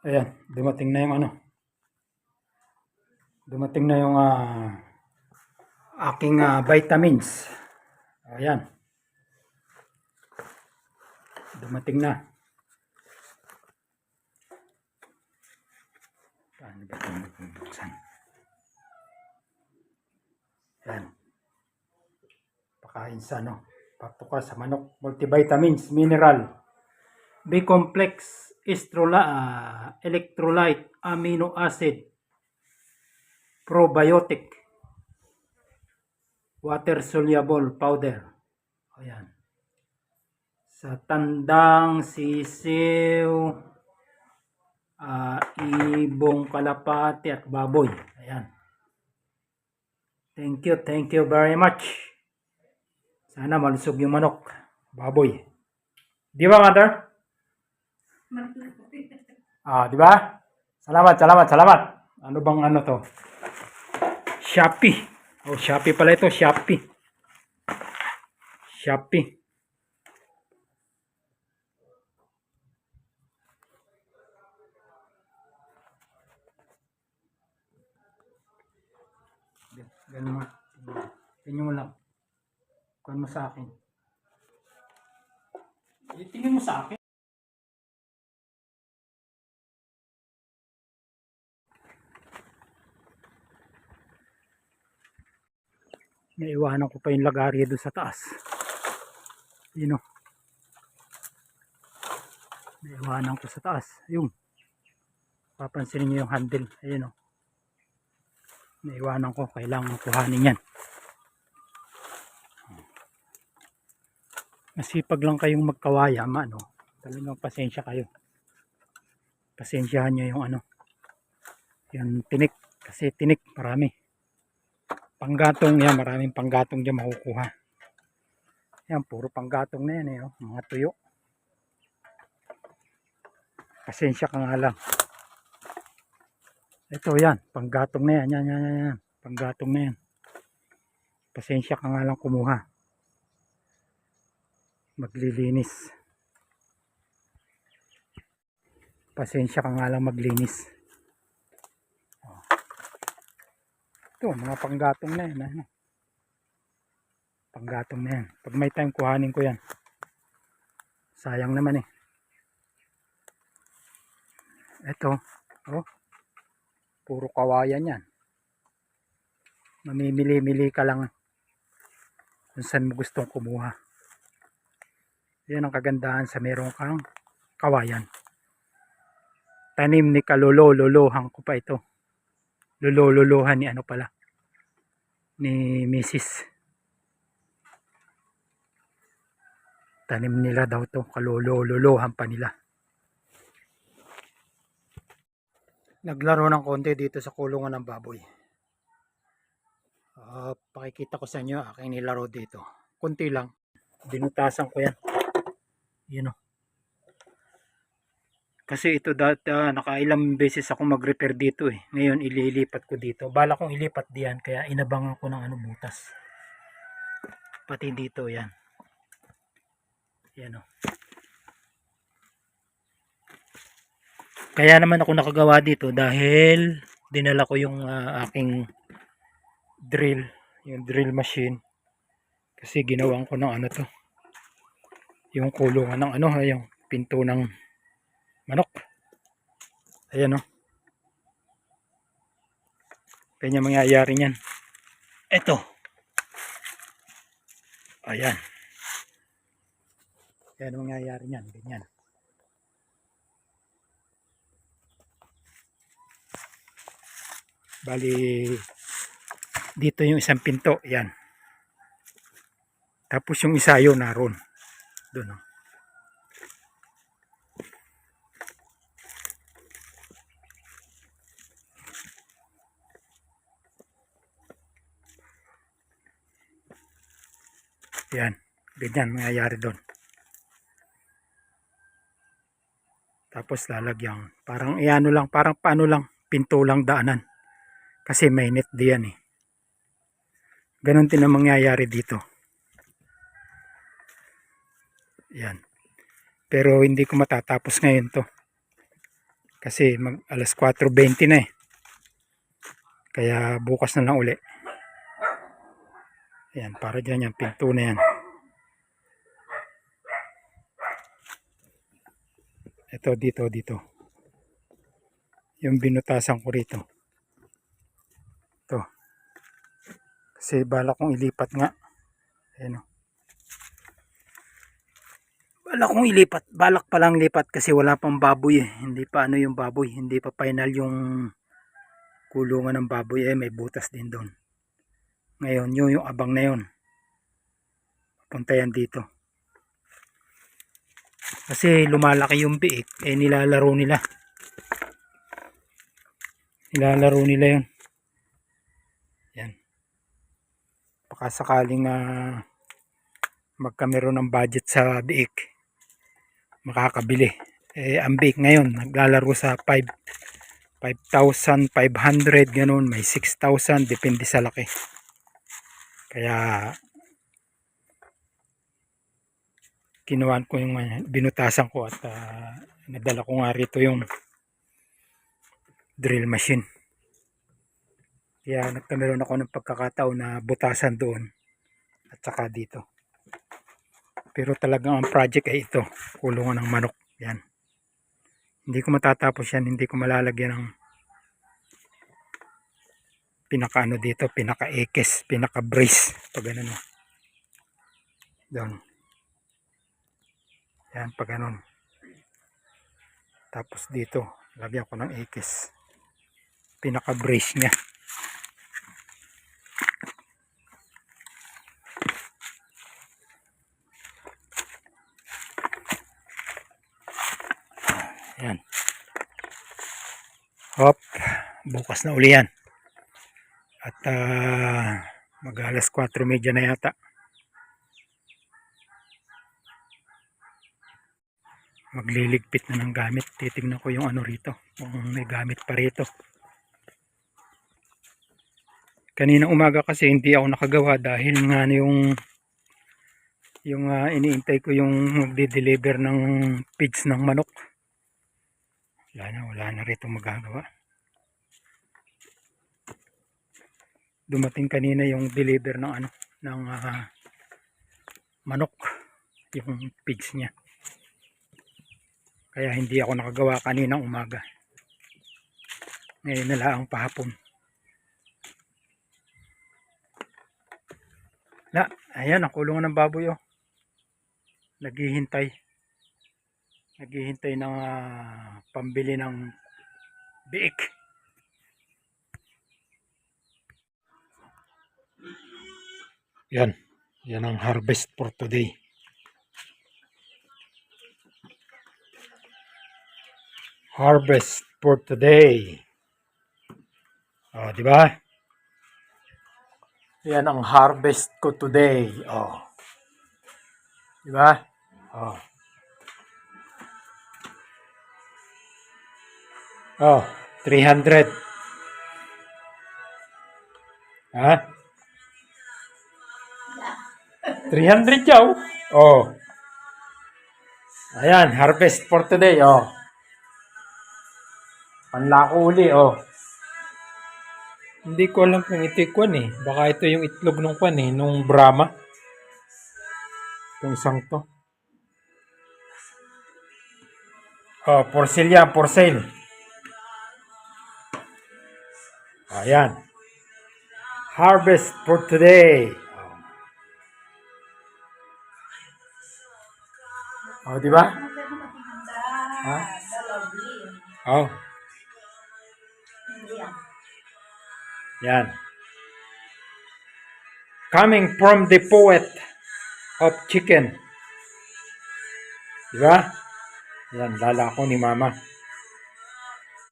Ayan, dumating na yung ano. Dumating na yung ah, aking ah, vitamins. Ayan. Dumating na. Paano ba ito bubuksan? Ayan. Pakain sa ano. Patuka sa manok. Multivitamins, mineral. B-complex, estrola, ah, electrolyte, amino acid, probiotic, water soluble powder. Ayan. Sa tandang sisiw, ah, ibong kalapati at baboy. Ayan. Thank you, thank you very much. Sana malusog yung manok, baboy. Di ba, mother? Ah, di ba? Salamat, salamat, salamat. Ano bang ano to? Shopee. Oh, Shopee pala ito, Shopee. Shopee. Ganun mo. Tingnan mo lang. Kuhan mo sa akin. Eh, Tingnan mo sa akin. Naiwanan ko pa yung lagarya doon sa taas. Yun o. Naiwanan ko sa taas. Yung. Papansinin nyo yung handle. Ayun o. Naiwanan ko. Kailangan kuhanin yan. Masipag lang kayong magkawayam. Ano. Talagang pasensya kayo. Pasensyahan nyo yung ano. Yung tinik. Kasi tinik marami panggatong yan, maraming panggatong dyan makukuha. Yan, puro panggatong na yan eh, oh. mga tuyo. Pasensya ka nga lang. Ito yan, panggatong na yan, yan, yan, yan, yan. Panggatong na yan. Pasensya ka nga lang kumuha. Maglilinis. Pasensya ka nga lang maglinis. Ito, mga panggatong na yan. Ano? Panggatong na yan. Pag may time, kuhanin ko yan. Sayang naman eh. Ito, oh. Puro kawayan yan. Mamimili-mili ka lang kung saan mo gustong kumuha. Yan ang kagandahan sa meron kang kawayan. Tanim ni kalolo-lolohan ko pa ito lulololohan ni ano pala ni Mrs. tanim nila daw to kalolololohan pa nila. Naglaro ng konti dito sa kulungan ng baboy. Uh, pakikita ko sa inyo aking nilaro dito. Konti lang. Binutasan ko yan. Yun o kasi ito dati uh, nakailang beses ako mag-repair dito eh. Ngayon ililipat ko dito. Bala kong ilipat diyan kaya inabangan ko ng ano butas. Pati dito yan. Yan o. Kaya naman ako nakagawa dito dahil dinala ko yung uh, aking drill, yung drill machine. Kasi ginawan ko ng ano to. Yung kulungan ng ano, yung pinto ng manok. Ayan o oh. mangyayari niyan. Eto. Ayan. Ayan ang mangyayari niyan ganyan. Bali dito yung isang pinto yan tapos yung isa yun naroon doon oh. Yan. Ganyan mangyayari doon. Tapos lalagyan. Parang iano lang. Parang paano lang. Pinto lang daanan. Kasi may net diyan eh. Ganon din ang mangyayari dito. Yan. Pero hindi ko matatapos ngayon to. Kasi mag alas 4.20 na eh. Kaya bukas na lang uli. Ayan, para dyan yan. Pinto na yan. Ito, dito, dito. Yung binutasan ko rito. Ito. Kasi bala kong ilipat nga. Ayan o. Balak kong ilipat. Balak pa lang lipat kasi wala pang baboy eh. Hindi pa ano yung baboy. Hindi pa final yung kulungan ng baboy eh. May butas din doon. Ngayon, yun yung abang na yun. Punta yan dito. Kasi lumalaki yung biik. Eh nilalaro nila. Nilalaro nila yun. Yan. Baka sakaling uh, magkameron ng budget sa biik makakabili. Eh, ang bake ngayon, naglalaro sa 5 5,500 ganun, may 6,000 depende sa laki. Kaya kinuhaan ko yung binutasan ko at uh, nadala ko nga rito yung drill machine. Kaya nagkameron ako ng pagkakataon na butasan doon at saka dito. Pero talagang ang project ay ito, kulungan ng manok. Yan. Hindi ko matatapos yan, hindi ko malalagyan ng pinaka ano dito, pinaka ekes, pinaka brace, pag ganun. oh. Doon. Yan, pag ganun. Tapos dito, lagyan ko ng ekes. Pinaka brace niya. Yan. Hop. Bukas na uli yan. At uh, mag alas 4.30 na yata. Magliligpit na ng gamit. Titignan ko yung ano rito. Kung may gamit pa rito. Kanina umaga kasi hindi ako nakagawa dahil nga yung yung uh, iniintay ko yung magde-deliver ng feeds ng manok wala na, wala na rito magagawa. Dumating kanina yung deliver ng ano, ng uh, manok, yung pigs niya. Kaya hindi ako nakagawa kanina umaga. Ngayon na lang pahapon. Na, ayan, ang kulungan ng baboy oh. Naghihintay naghihintay ng uh, pambili ng biik yan. Yan ang harvest for today. Harvest for today. Oh di ba? Yan ang harvest ko today. Oh. Di ba? Oh. Oh, 300. Ha? 300 yaw. Oh. Ayan, harvest for today, oh. Panlako uli, oh. Hindi ko alam kung ito yung eh. Baka ito yung itlog ng kwan eh, nung Brahma. Itong isang to. Oh, for sale yan, for sale. Ayan. Harvest for today. Oh, di ba? Ha? Oh. Yan. Coming from the poet of chicken. Di ba? Yan, lala ko ni mama.